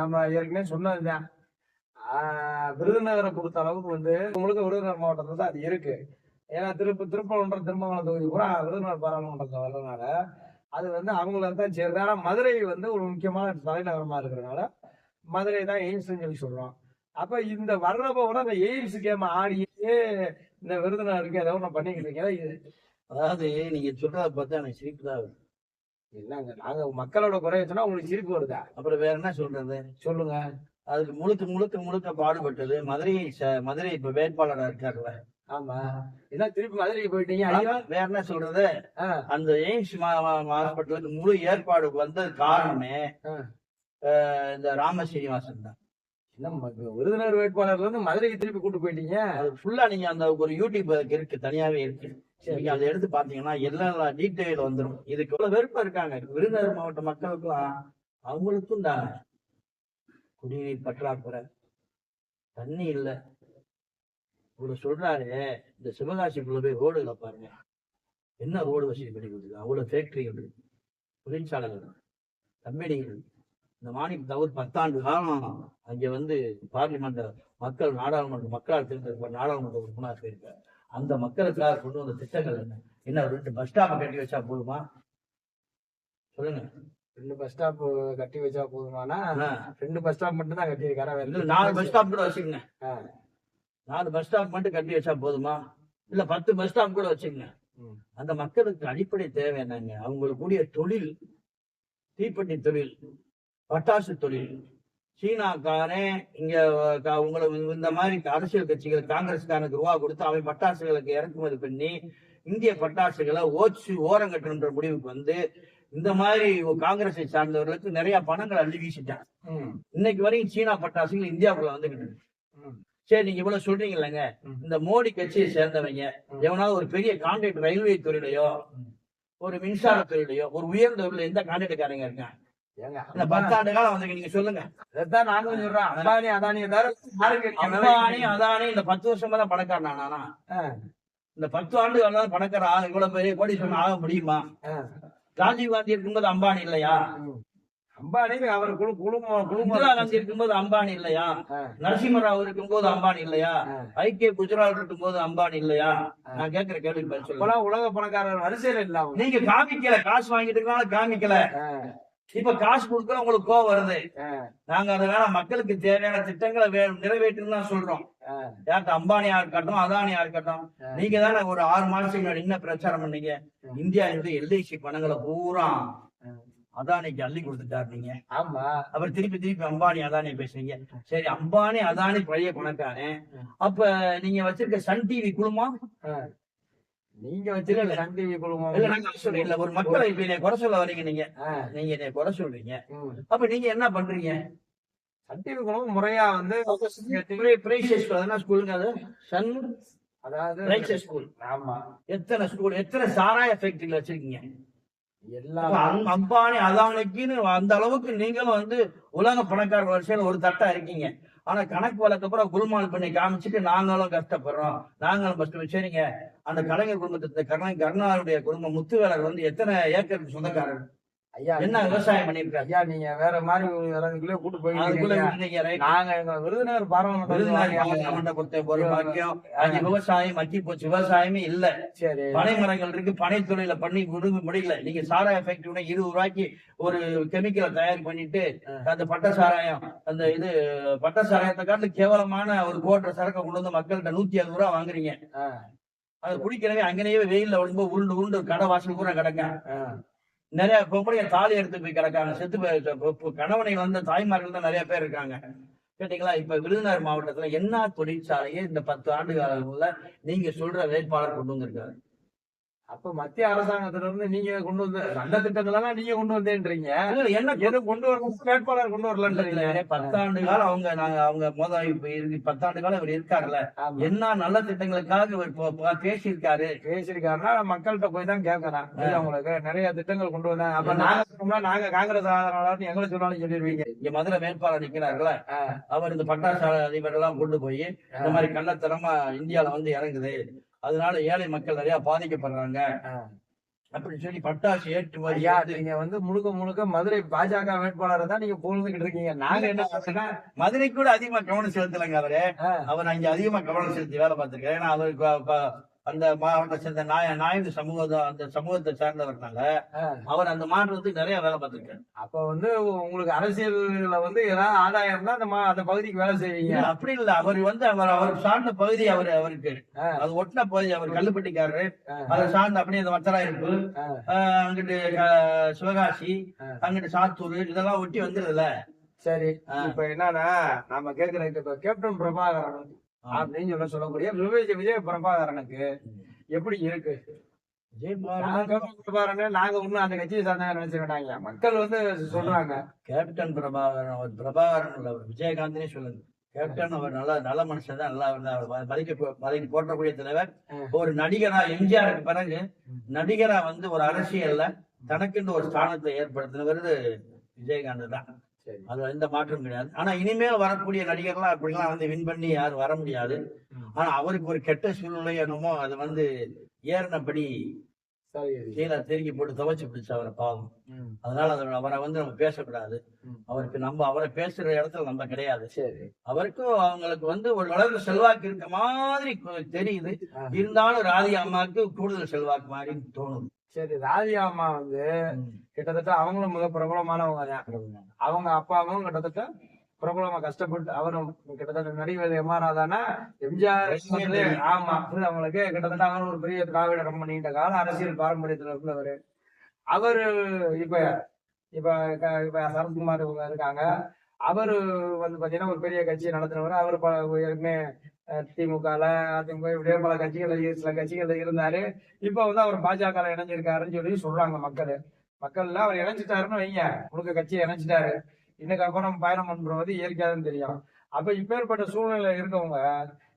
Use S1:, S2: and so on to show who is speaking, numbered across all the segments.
S1: நம்ம ஏற்கனவே சொன்னதுதான் விருதுநகரை பொறுத்த அளவுக்கு வந்து முழுக்க விருதுநகர் மாவட்டத்தில் தான் அது இருக்கு. ஏன்னா திருப்ப திருப்பரங்குன்றம் திருமங்கலம் தொகுதி பூரா விருதுநகர் பாராளுமன்றத்தில் வர்றதுனால அது வந்து அவங்கள தான் சேருது ஆனால் மதுரை வந்து ஒரு முக்கியமான தலைநகரமாக இருக்கிறதுனால மதுரை தான் எய்ம்ஸ்ன்னு சொல்லி சொல்கிறோம் அப்போ இந்த வர்றப்போ கூட இந்த எய்ம்ஸ் கேம் ஆடியே இந்த விருதுநகருக்கு ஏதோ ஒன்று பண்ணிக்கிட்டு இருக்கேன் இது
S2: அதாவது நீங்கள் சொல்றத பார்த்தா எனக்கு சிரிப்பு தான்
S1: என்னங்க நாங்க மக்களோட குறைய சொன்னா உங்களுக்கு சிரிப்பு வருதா?
S2: அப்புறம் வேற என்ன சொல்றது?
S1: சொல்லுங்க.
S2: அதுக்கு முழுக்க முழுக்க முழுக்க பாடுபட்டது மதுரை மதுரை இப்ப வேட்பாளரா இருக்காருல்ல.
S1: ஆமா. என்ன திருப்பி மதுரைக்கு போயிட்டீங்க?
S2: வேற என்ன சொல்றது? அந்த எய்ம்ஸ் ஹாஸ்பிட்டலுக்கு முழு ஏற்பாடு வந்தது காரணமே இந்த ராம சீனிவாசன் தான்.
S1: என்ன ம- வேட்பாளர்ல இருந்து மதுரைக்கு திருப்பி கூட்டு போயிட்டீங்க.
S2: அது ஃபுல்லா நீங்க அந்த ஒரு யூடியூப் அதுக்கு இருக்கு தனியாவே இருக்கு. நீங்க அதை எடுத்து பாத்தீங்கன்னா எல்லா டீட்டெயில் வந்துடும் இதுக்கு எவ்வளவு வெறுப்பா இருக்காங்க. விருதுநகர் மாவட்ட மக்களுக்குலாம் அவங்களுக்கும் தான். குடிநீர் பற்றாக்குறை. தண்ணி இல்ல. இவ்வளவு சொல்றாரு இந்த சிவகாசிக்குள்ள போய் ரோடுகளை பாருங்க. என்ன ரோடு வசதி பண்ணி கொடுத்துருக்கு அவ்வளவு ஃபேக்டரிகள் தொழிற்சாலைகள் கம்பெனிகள் இந்த மாநில தவிர பத்தாண்டு காலம் அங்க வந்து பார்லிமெண்ட் மக்கள் நாடாளுமன்ற மக்களால் தேர்ந்தெடுக்கப்பட்ட நாடாளுமன்ற உறுப்பினர் இருக்காரு அந்த மக்களுக்காக கொண்டு வந்த திட்டங்கள் என்ன? என்ன ரெண்டு பஸ் ஸ்டாப் கட்டி வச்சா போதுமா? சொல்லுங்க.
S1: ரெண்டு பஸ் ஸ்டாப் கட்டி வச்சா போதுமானா. ரெண்டு பஸ் ஸ்டாப் மட்டும் தான் கட்டியிருக்காரா
S2: நாலு பஸ் ஸ்டாப் கூட வச்சுக்கங்க. நாலு பஸ் ஸ்டாப் மட்டும் கட்டி வச்சா போதுமா? இல்ல பத்து பஸ் ஸ்டாப் கூட வச்சுக்கங்க. அந்த மக்களுக்கு அடிப்படை தேவை என்னங்க? அவங்களுக்கு கூடிய தொழில் தீப்பெட்டி தொழில். பட்டாசு தொழில் சீனாக்காரன் இங்க உங்களை இந்த மாதிரி அரசியல் கட்சிகள் காங்கிரஸ்காரனுக்கு ரூபா கொடுத்து அவன் பட்டாசுகளுக்கு இறக்குமதி பண்ணி இந்திய பட்டாசுகளை ஓச்சு ஓரங்கட்டுன்ற முடிவுக்கு வந்து இந்த மாதிரி காங்கிரஸை சார்ந்தவர்களுக்கு நிறைய பணங்கள் அள்ளி வீசிட்டான்
S1: ம்.
S2: இன்னைக்கு வரைக்கும் சீனா பட்டாசுகள் இந்தியாவுக்குள்ள வந்துகிட்டு. சரி நீங்க இவ்வளவு சொல்றீங்க இல்லைங்க. இந்த மோடி கட்சியை சேர்ந்தவங்க. எவனாவது ஒரு பெரிய கான்ட்ராக்ட் ரயில்வே துறையிலையோ ஒரு மின்சார துறையிலையோ ஒரு உயர்ந்த எந்த கான்ட்ராக்ட்காரங்க இருக்காங்க
S1: ஏங்க
S2: பத்தாண்டு காலம் வந்து நீங்க சொல்லுங்க.
S1: அதான் நாங்களும் சொல்றோம். அம்பானி அதானி
S2: அம்பானி இந்த பத்து வருஷமா தான் பணக்காரனா நானா
S1: ஆ,
S2: இந்த பத்து ஆண்டு காலம் பணக்கார இவ்வளவு பெரிய கோடி சொன்ன ஆக முடியுமா. ராஜீவ் காந்தி இருக்கும்போது அம்பானி இல்லையா.
S1: அம்பானி அவர் குழு குழுமம்
S2: இந்திரா காந்தி இருக்கும்போது அம்பானி இல்லையா? நரசிம்மராவ் இருக்கும்போது அம்பானி இல்லையா. ஐக்கிய குஜராத் இருக்கும்போது அம்பானி இல்லையா? நான் கேட்கிற கேள்விக்கு பதில் சொல்லுங்க.
S1: உலக பணக்காரர் வரிசையில இல்ல அவங்க.
S2: நீங்க காமிக்கல காசு வாங்கிட்டு இருக்கனால காமிக்கல. இப்ப காசு கொடுக்குற உங்களுக்கு கோவம் வருது. நாங்க அதனால மக்களுக்கு தேவையான திட்டங்களை நிறைவேற்றுன்னு தான் சொல்றோம். யார்கிட்ட அம்பானியா இருக்கட்டும் அதானியா இருக்கட்டும். நீங்க தானே ஒரு ஆறு மாசத்துக்கு முன்னாடி என்ன பிரச்சாரம் பண்ணீங்க? இந்தியாவுடைய எல்ஐசி பணங்களை பூரா. அதானிக்கு அள்ளி கொடுத்துட்டாரு நீங்க.
S1: ஆமா.
S2: அப்புறம் திருப்பி திருப்பி அம்பானி அதானி பேசுறீங்க. சரி அம்பானி அதானி பழைய பணக்காரன். அப்ப நீங்க வச்சிருக்க சன் டிவி குழுமம்
S1: ஆ. நீங்க வச்சிருக்க சன் டிவி குழுமம்
S2: இல்ல நாங்க சொல்றேன். இல்ல ஒரு மக்களை இப்ப என்னை குறை சொல்ல வரீங்க நீங்க. நீங்க என்னை குறை சொல்றீங்க. அப்ப நீங்க என்ன பண்றீங்க?
S1: சன் டிவி குழுமம் முறையா வந்து
S2: என்ன ஸ்கூலுங்க அது? சன்
S1: அதாவது
S2: பிரைஸ் ஸ்கூல்
S1: ஆமா.
S2: எத்தனை ஸ்கூல் எத்தனை சாராய ஃபேக்டரிகள் வச்சிருக்கீங்க? அம்பானி அதானிக்குன்னு அந்த அளவுக்கு நீங்களும் வந்து உலக பணக்கார வரிசையில ஒரு தட்டா இருக்கீங்க. ஆனா கணக்கு வழக்கு அப்புறம் குல்மால் பண்ணி காமிச்சிட்டு நாங்களும் கஷ்டப்படுறோம். நாங்களும் கஷ்டம் சரிங்க. அந்த கலைஞர் குடும்பத்தை கருணா கருணாருடைய குடும்பம் முத்துவேலர் வந்து எத்தனை ஏக்கருக்கு சொந்தக்காரர்?
S1: ஐயா
S2: என்ன விவசாயம் பண்ணிருக்காரு
S1: ஐயா நீங்க வேற மாதிரி அதுக்குள்ளே கூட்டு
S2: right?
S1: நாங்க எங்க விருதுநகர் பாராளுமன்ற
S2: கொடுத்த ஒரு பாக்கியம் விவசாயம் மக்கி போச்சு விவசாயமே இல்ல.
S1: சரி.
S2: பனை மரங்கள் இருக்கு பனை தொழில பண்ணி முழுங்க முடியல. நீங்க சாராய ஃபேக்டரி இருபது ரூபாய்க்கு ஒரு கெமிக்கலை தயார் பண்ணிட்டு அந்த பட்ட சாராயம் அந்த இது பட்ட சாராயத்தை காட்டிலும் கேவலமான ஒரு கோட்டை சரக்கை கொண்டு வந்து மக்கள்கிட்ட நூத்தி அறுபது ரூபா வாங்குறீங்க. அது குடிக்கிறவே அங்கேயே வெயில்ல விழும்போது உருண்டு உருண்டு கடை வாசல் பூரா கிடக்க. நிறைய பொம்பளைய தாலி எடுத்து போய் கிடக்காங்க. செத்து போய் கணவனை வந்த தாய்மார்கள் தான் நிறைய பேர் இருக்காங்க. கேட்டீங்களா? இப்ப விருதுநகர் மாவட்டத்துல என்ன தொழிற்சாலையை இந்த பத்து ஆண்டு காலங்களில் நீங்க சொல்ற வேட்பாளர் கொண்டு வந்திருக்காரு.
S1: அப்ப மத்திய அரசாங்கத்துல இருந்து நீங்க கொண்டு வந்து நல்ல திட்டங்கள் எல்லாம் நீங்க கொண்டு வந்தேன்றீங்க.
S2: என்ன
S1: எதுவும் கொண்டு வரணும் வேட்பாளர் கொண்டு வரலன்றீங்க.
S2: பத்தாண்டு காலம் அவங்க நாங்க அவங்க மோத இப்ப இருக்கு பத்தாண்டு காலம் இவர் இருக்காருல்ல. என்ன நல்ல திட்டங்களுக்காக இவர் பேசியிருக்காரு.
S1: பேசியிருக்காருன்னா மக்கள்கிட்ட போய் தான் கேட்கறேன். இது அவங்களுக்கு நிறைய திட்டங்கள் கொண்டு வந்தாங்க அப்ப நாங்க நாங்க காங்கிரஸ் ஆதரவாளர்னு எங்களை சொன்னாலும் சொல்லிடுவீங்க.
S2: இங்க மதுரை வேட்பாளர் நிக்கிறார்கள
S1: ஆ,
S2: அவர் இந்த பட்டாசு அதிபர் எல்லாம் கொண்டு போய் இந்த மாதிரி கள்ளத்தனமா இந்தியால வந்து இறங்குது. அதனால ஏழை மக்கள் நிறைய பாதிக்கப்படுறாங்க. அப்படின்னு சொல்லி பட்டாசு ஏற்றுமதி
S1: நீங்க வந்து முழுக்க முழுக்க மதுரை பாஜக வேட்பாளரை தான் நீங்க புகழ்ந்துகிட்டு இருக்கீங்க நாங்க என்ன சொல்றோம்னா
S2: மதுரை கூட அதிகமா கவனம் செலுத்தலைங்க அவரு. அவர் அங்க அதிகமா கவனம் செலுத்தி வேலை பார்த்திருக்காரு. ஏன்னா அவருக்கு அந்த மாவட்ட சேர்ந்த நாய நாயுடு சமூகம் அந்த சமூகத்தை சார்ந்தவர்னால. அவர் அந்த மாநிலத்துக்கு நிறைய வேலை பார்த்திருக்காரு
S1: அப்ப வந்து உங்களுக்கு அரசியல்ல வந்து ஏதாவது ஆதாயம் இருந்தா அந்த அந்த பகுதிக்கு வேலை செய்வீங்க
S2: அப்படி இல்ல அவர் வந்து அவர் அவர் சார்ந்த பகுதி அவர் அவருக்கு. அது ஒட்டின பகுதி அவர் கல்லுப்பட்டிக்காரரு. அதை சார்ந்த அப்படியே அந்த வத்தராயிருப்பு அங்கிட்டு சிவகாசி. அங்கிட்டு சாத்தூர் இதெல்லாம் ஒட்டி வந்துருதுல
S1: சரி. இப்ப என்னன்னா நம்ம கேக்குற இப்ப கேப்டன் பிரபாகரன் அப்படின்னு சொல்ல சொல்லக்கூடிய விஜய் விஜய் பிரபாகரனுக்கு எப்படி இருக்கு? நாங்க ஒண்ணும் அந்த கட்சியை சார்ந்தவங்க நினைச்சு வேண்டாங்க மக்கள் வந்து சொல்றாங்க.
S2: கேப்டன் பிரபாகரன் பிரபாகரன் விஜயகாந்தனே சொல்லுங்க கேப்டன் அவர் நல்ல நல்ல மனுஷன் தான் நல்லா இருந்தா அவர் ம- மதிக்க மதிக்க போற்றக்கூடிய தலைவர். ஒரு நடிகரா எம்ஜிஆருக்கு பிறகு நடிகரா வந்து ஒரு அரசியல்ல தனக்குன்னு ஒரு ஸ்தானத்தை ஏற்படுத்தினவர் விஜயகாந்த் தான். அதுல எந்த மாற்றம் கிடையாது. ஆனா இனிமேல் வரக்கூடிய நடிகர்லாம் அப்படிலாம் வந்து வின் பண்ணி யாரும் வர முடியாது. ஆனா அவருக்கு ஒரு கெட்ட சூழ்நிலை என்னமோ அது வந்து ஏறினபடி கீழே திருக்கி போட்டு துவைச்சு பிடிச்ச அவரை பாவம். அதனால அதை அவரை வந்து நம்ம பேசக்கூடாது. அவருக்கு நம்ம அவரை பேசுற இடத்துல நம்ம கிடையாது.
S1: சரி.
S2: அவருக்கும் அவங்களுக்கு வந்து ஒரு அளவுக்கு செல்வாக்கு இருக்க மாதிரி தெரியுது. இருந்தாலும் ராதி அம்மாவுக்கு கூடுதல் செல்வாக்கு மாதிரி தோணுது.
S1: சரி ராதியா அம்மா வந்து கிட்டத்தட்ட அவங்களும் மிக பிரபலமானவங்க தான். அவங்க அப்பாவும் கிட்டத்தட்ட பிரபலமா கஷ்டப்பட்டு அவரும் கிட்டத்தட்ட நடிகர் எம் ஆர் ராதானா எம்ஜிஆர் ஆமா. அவங்களுக்கு கிட்டத்தட்ட அவர் ஒரு பெரிய திராவிட ரொம்ப நீண்ட கால அரசியல் பாரம்பரியத்துல இருந்தவர் அவரு இப்ப இப்ப இப்ப சரத்குமார் இவங்க இருக்காங்க. அவரு வந்து பாத்தீங்கன்னா ஒரு பெரிய கட்சி நடத்துறவர் அவர் திமுகல அதிமுக இப்படியே பல கட்சிகள் சில கட்சிகள்ல இருந்தாரு. இப்ப வந்து அவர் பாஜக இணைஞ்சிருக்காருன்னு சொல்லி சொல்றாங்க மக்கள். மக்கள்ல அவர் இணைஞ்சிட்டாருன்னு வைங்க. முழுக்க கட்சியை இணைஞ்சிட்டாரு. இன்னைக்கு அப்புறம் பயணம் பண்றது இயற்கையாதான் தெரியும். அப்ப இப்பேற்பட்ட சூழ்நிலை இருக்கவங்க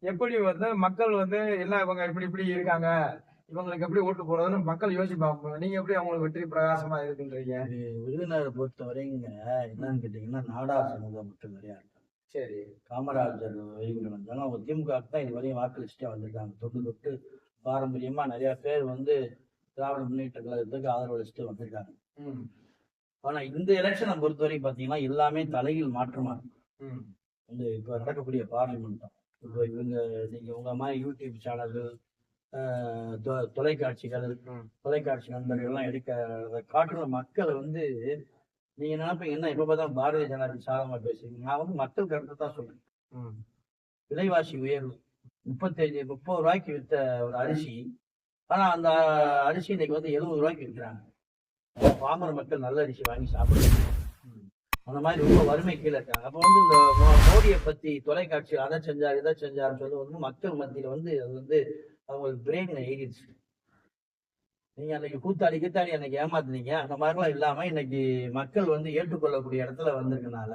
S1: எப்படி வந்து மக்கள் வந்து என்ன இவங்க இப்படி இப்படி இருக்காங்க? இவங்களுக்கு எப்படி ஓட்டு போடுறதுன்னு மக்கள் யோசிப்பாங்க நீங்க எப்படி அவங்களுக்கு வெற்றி பிரகாசமா இருக்குன்றீங்க?
S2: இது விருதுநகரை பொறுத்த வரைங்க என்னன்னு கேட்டீங்கன்னா நாடா சமூகம் மட்டும் நிறையா
S1: சரி
S2: காமராஜர் வைகுண்டம் வந்தாலும் அவங்க திமுக தான் இது வரையும் வாக்களிச்சுட்டே வந்திருக்காங்க. தொட்டு தொட்டு பாரம்பரியமா நிறைய பேர் வந்து திராவிட முன்னேற்ற கழகத்துக்கு ஆதரவு அளிச்சுட்டு வந்திருக்காங்க. ஆனா இந்த எலெக்ஷனை பொறுத்த வரைக்கும் பாத்தீங்கன்னா எல்லாமே தலையில் மாற்றமா இருக்கு.
S1: ம்.
S2: இந்த இப்ப நடக்கக்கூடிய பார்லிமெண்ட் தான் இப்போ இவங்க நீங்க உங்க மாதிரி யூடியூப் சேனல்கள் தொலைக்காட்சிகள். தொலைக்காட்சி நண்பர்கள் எல்லாம் எடுக்க காட்டுற மக்கள் வந்து நீங்க நினைப்பீங்க என்ன இப்ப பார்த்தா பாரதிய ஜனதா சாதகமா பேசுறீங்க? நான் வந்து மக்கள் கருத்தை தான் சொல்றேன். விலைவாசி உயர்வு முப்பத்தஞ்சு முப்பது ரூபாய்க்கு வித்த ஒரு அரிசி. ஆனா அந்த அரிசி இன்னைக்கு வந்து எழுபது ரூபாய்க்கு விற்கிறாங்க பாமர மக்கள் நல்ல அரிசி வாங்கி சாப்பிடுறாங்க. அந்த மாதிரி ரொம்ப வறுமை கீழே இருக்காங்க. அப்போ வந்து இந்த மோடியை பத்தி தொலைக்காட்சி அதை செஞ்சார் இதை செஞ்சாருன்னு சொல்லி வந்து மக்கள் மத்தியில வந்து அது வந்து அவங்களுக்கு பிரெயின்ல ஏறிடுச்சு. நீங்க அன்னைக்கு கூத்தாடி கூத்தாடி அன்னைக்கு ஏமாத்துனீங்க. அந்த மாதிரிலாம் இல்லாம இன்னைக்கு மக்கள் வந்து ஏற்றுக்கொள்ளக்கூடிய இடத்துல வந்திருக்கனால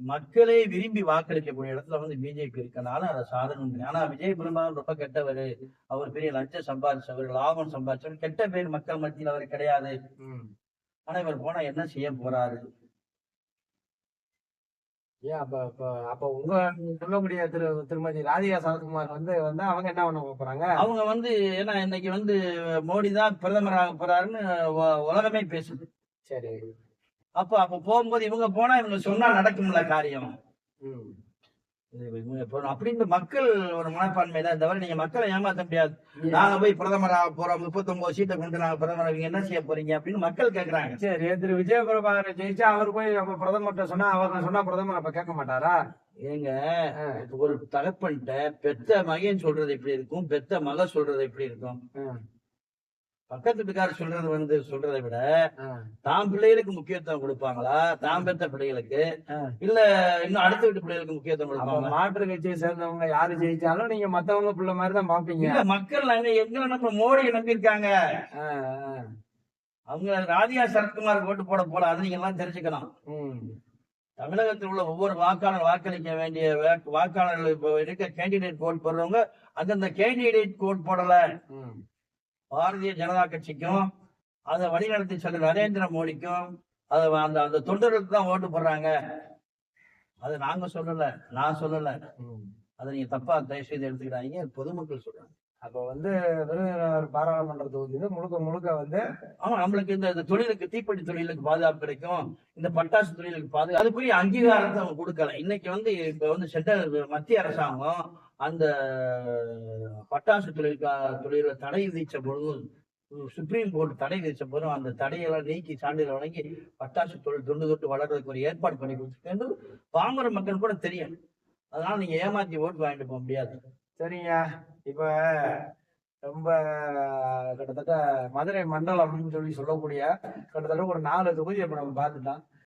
S2: மக்களே விரும்பி வாக்களிக்கக்கூடிய இடத்துல வந்து பிஜேபி இருக்கனால அதை சாதனை பண்ணி- ஆனா விஜய் பெரும்பாலும் ரொம்ப கெட்டவர். அவர் பெரிய லஞ்சம் சம்பாதிச்சவர் லாபம் சம்பாதிச்சவர் கெட்ட பேர் மக்கள் மத்தியில் அவர் கிடையாது. ஆனா இவர் போனா என்ன செய்ய போறாரு?
S1: ஏன் அப்ப அப்ப அப்ப உங்க சொல்லக்கூடிய திரு திருமதி ராதிகா சரத்குமார் வந்து வந்து அவங்க என்ன பண்ண போறாங்க?
S2: அவங்க வந்து ஏன்னா இன்னைக்கு வந்து மோடி தான் பிரதமராக போறாருன்னு உ- உலகமே பேசுது.
S1: சரி.
S2: அப்ப அப்ப போகும்போது இவங்க போனா இவங்க சொன்னா நடக்கும்ல காரியம்
S1: ம்
S2: இது இவங்க போறோம் அப்படின்னு மக்கள் ஒரு மனப்பான்மை தான் தவிர நீங்க மக்களை ஏமாத்த முடியாது. நாங்க போய் பிரதமராக போறோம் முப்பத்தொன்பது சீட்டை கொண்டு நாங்க பிரதமர் என்ன செய்ய போறீங்க அப்படின்னு மக்கள் கேக்குறாங்க.
S1: சரி திரு விஜய பிரபாகர் ஜெயிச்சா அவர் போய் அப்ப பிரதமர்கிட்ட சொன்னா அவர் சொன்னா பிரதமர் அப்ப கேட்க மாட்டாரா?
S2: ஏங்க ஒரு தகப்பன்ட்ட பெத்த மகன் சொல்றது எப்படி இருக்கும்? பெத்த மக சொல்றது எப்படி இருக்கும்? பக்கத்து வீட்டுக்காரர் சொல்றது வந்து சொல்றதை விட தாம் பிள்ளைகளுக்கு முக்கியத்துவம் கொடுப்பாங்களா? தாம் பெத்த பிள்ளைகளுக்கு. இல்ல இன்னும் அடுத்த வீட்டு பிள்ளைகளுக்கு முக்கியத்துவம்
S1: அப்ப
S2: கொடுப்பாங்களா?
S1: மாற்று கட்சியை சேர்ந்தவங்க யாரு ஜெயிச்சாலும் நீங்க மத்தவங்க பிள்ளை மாதிரி தான் பாப்பீங்க
S2: மக்கள் நாங்க எங்களை நம்ம மோடி நம்பியிருக்காங்க. அவங்க ராதியா சரத்குமார் ஓட்டு போட போல அதை நீங்க எல்லாம் தெரிஞ்சுக்கணும்.
S1: ம்,
S2: தமிழகத்தில் உள்ள ஒவ்வொரு வாக்காளர் வாக்களிக்க வேண்டிய வாக்கு- வாக்காளர்கள் இப்போ இருக்க கேண்டிடேட் கோட் போடுறவங்க அந்தந்த கேண்டிடேட் கோட் போடல. பாரதிய ஜனதா கட்சிக்கும் அதை வழிநடத்தி செல்ற நரேந்திர மோடிக்கும் அதை அந்த அந்த தொண்டர்களுக்கு தான் ஓட்டு போடுறாங்க. அதை நாங்க சொல்லல நான் சொல்லல. அதை நீங்க தப்பா தயவு செய்து எடுத்துக்கிறாங்க பொதுமக்கள் சொல்றாங்க.
S1: அப்ப வந்து விருதுநகர் பாராளுமன்ற தொகுதி வந்து முழுக்க முழுக்க வந்து
S2: ஆமா நம்மளுக்கு இந்த தொழிலுக்கு தீப்பெட்டி தொழிலுக்கு பாதுகாப்பு கிடைக்கும். இந்த பட்டாசு தொழிலுக்கு பாதுகாப்பு அதுக்குரிய அங்கீகாரத்தை அவங்க கொடுக்கல. இன்னைக்கு வந்து இப்ப வந்து சென்ட்ரல் மத்திய அரசாங்கம் அந்த பட்டாசு தொழில் தொழில தடை விதிச்ச பொழுது சுப்ரீம் கோர்ட் தடை விதிச்ச போதும் அந்த தடையெல்லாம் நீக்கி சான்றிதழ் வழங்கி பட்டாசு தொழில் தொண்டு தொட்டு வளர்றதுக்கு ஒரு ஏற்பாடு பண்ணி கொடுத்துருக்கு பாமர மக்கள் கூட தெரியும். அதனால நீங்க ஏமாத்தி ஓட்டு வாங்கிட்டு போக முடியாது.
S1: சரிங்க. இப்ப ரொம்ப கிட்டத்தட்ட மதுரை மண்டலம் அப்படின்னு சொல்லி சொல்லக்கூடிய கிட்டத்தட்ட ஒரு நாலு தொகுதி இப்ப நம்ம பார்த்துட்டோம்.